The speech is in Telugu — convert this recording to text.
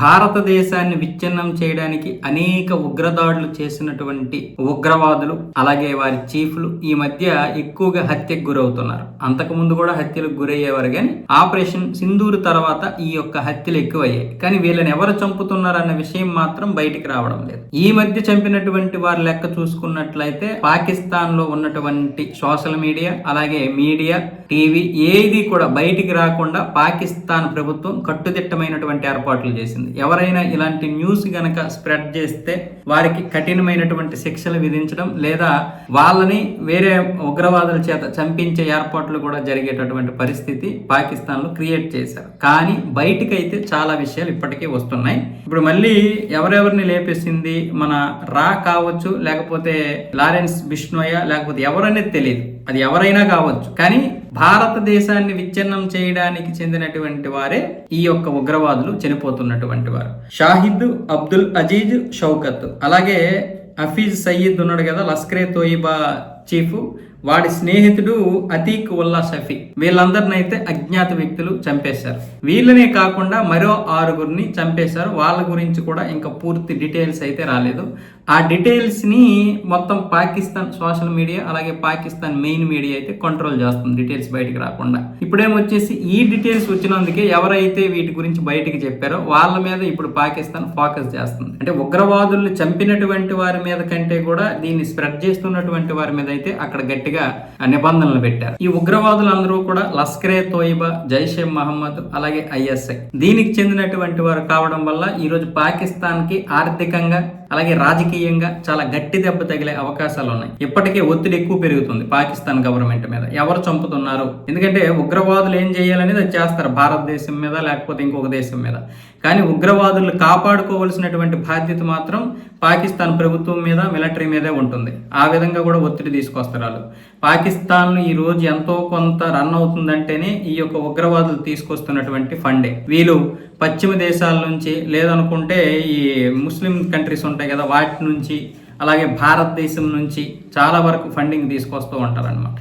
భారతదేశాన్ని విచ్ఛిన్నం చేయడానికి అనేక ఉగ్రదాడులు చేసినటువంటి ఉగ్రవాదులు అలాగే వారి చీఫ్లు ఈ మధ్య ఎక్కువగా హత్యకు గురవుతున్నారు. అంతకుముందు కూడా హత్యలకు గురయ్యేవారు కానీ ఆపరేషన్ సింధూరు తర్వాత ఈ యొక్క హత్యలు ఎక్కువయ్యాయి. కానీ వీళ్ళని ఎవరు చంపుతున్నారు అన్న విషయం మాత్రం బయటికి రావడం లేదు. ఈ మధ్య చంపినటువంటి వారి లెక్క చూసుకున్నట్లయితే పాకిస్తాన్లో ఉన్నటువంటి సోషల్ మీడియా అలాగే మీడియా టీవీ ఏది కూడా బయటికి రాకుండా పాకిస్తాన్ ప్రభుత్వం కట్టుదిట్టమైనటువంటి ఏర్పాట్లు చేసింది. ఎవరైనా ఇలాంటి న్యూస్ గనక స్ప్రెడ్ చేస్తే వారికి కఠినమైనటువంటి శిక్షలు విధించడం లేదా వాళ్ళని వేరే ఉగ్రవాదుల చేత చంపించే ఏర్పాట్లు కూడా జరిగేటటువంటి పరిస్థితి పాకిస్తాన్లో క్రియేట్ చేశారు. కానీ బయటికైతే చాలా విషయాలు ఇప్పటికే వస్తున్నాయి. ఇప్పుడు మళ్ళీ ఎవరెవరిని లేపేసింది? మన రా కావచ్చు లేకపోతే లారెన్స్ బిష్ణోయ లేకపోతే ఎవరనేది తెలియదు అది ఎవరైనా కావచ్చు. కానీ భారతదేశాన్ని విచ్ఛిన్నం చేయడానికి చెందినటువంటి వారే ఈ యొక్క ఉగ్రవాదులు చనిపోతున్నటువంటి వారు. షాహిద్ అబ్దుల్ అజీజ్ షౌకత్. అలాగే హఫీజ్ సయీద్ ఉన్నాడు కదా లస్కరే తోయిబా చీఫ్ వాడి స్నేహితుడు అతీక్ ఉల్లా షఫీ. వీళ్ళందరిని అయితే అజ్ఞాత వ్యక్తులు చంపేశారు. వీళ్ళనే కాకుండా మరో ఆరుగురిని చంపేశారు. వాళ్ళ గురించి కూడా ఇంకా పూర్తి డీటెయిల్స్ అయితే రాలేదు. ఆ డీటెయిల్స్ని మొత్తం పాకిస్తాన్ సోషల్ మీడియా అలాగే పాకిస్తాన్ మెయిన్ మీడియా అయితే కంట్రోల్ చేస్తుంది డీటెయిల్స్ బయటకు రాకుండా. ఇప్పుడేమొచ్చేసి ఈ డీటెయిల్స్ వచ్చినందుకే ఎవరైతే వీటి గురించి బయటకు చెప్పారో వాళ్ళ మీద ఇప్పుడు పాకిస్తాన్ ఫోకస్ చేస్తుంది. అంటే ఉగ్రవాదుల్ని చంపినటువంటి వారి మీద కంటే కూడా దీన్ని స్ప్రెడ్ చేస్తున్నటువంటి వారి మీద అయితే అక్కడ గట్టిగా నిబంధనలు పెట్టారు. ఈ ఉగ్రవాదులందరూ కూడా లస్కరే తోయిబా జైషే మహమ్మద్ అలాగే ఐఎస్ఐ దీనికి చెందినటువంటి వారు కావడం వల్ల ఈ రోజు పాకిస్తాన్కి ఆర్థికంగా అలాగే రాజకీయంగా చాలా గట్టి దెబ్బ తగిలే అవకాశాలు ఉన్నాయి. ఇప్పటికే ఒత్తిడి ఎక్కువ పెరుగుతుంది పాకిస్తాన్ గవర్నమెంట్ మీద. ఎవరు చంపుతున్నారు? ఎందుకంటే ఉగ్రవాదులు ఏం చేయాలనేది అది చేస్తారు. భారతదేశం మీద లేకపోతే ఇంకొక దేశం మీద. కానీ ఉగ్రవాదులు కాపాడుకోవాల్సినటువంటి బాధ్యత మాత్రం పాకిస్తాన్ ప్రభుత్వం మీద మిలిటరీ మీదే ఉంటుంది. ఆ విధంగా కూడా ఒత్తిడి తీసుకొస్తారు. వాళ్ళు పాకిస్తాన్ ఈ రోజు ఎంతో కొంత రన్ అవుతుందంటేనే ఈ యొక్క ఉగ్రవాదులు తీసుకొస్తున్నటువంటి ఫండే. వీళ్ళు పశ్చిమ దేశాల నుంచి లేదనుకుంటే ఈ ముస్లిం కంట్రీస్ ఉంటాయి కదా వాటి నుంచి అలాగే భారతదేశం నుంచి చాలా వరకు ఫండింగ్ తీసుకొస్తూ ఉంటారనమాట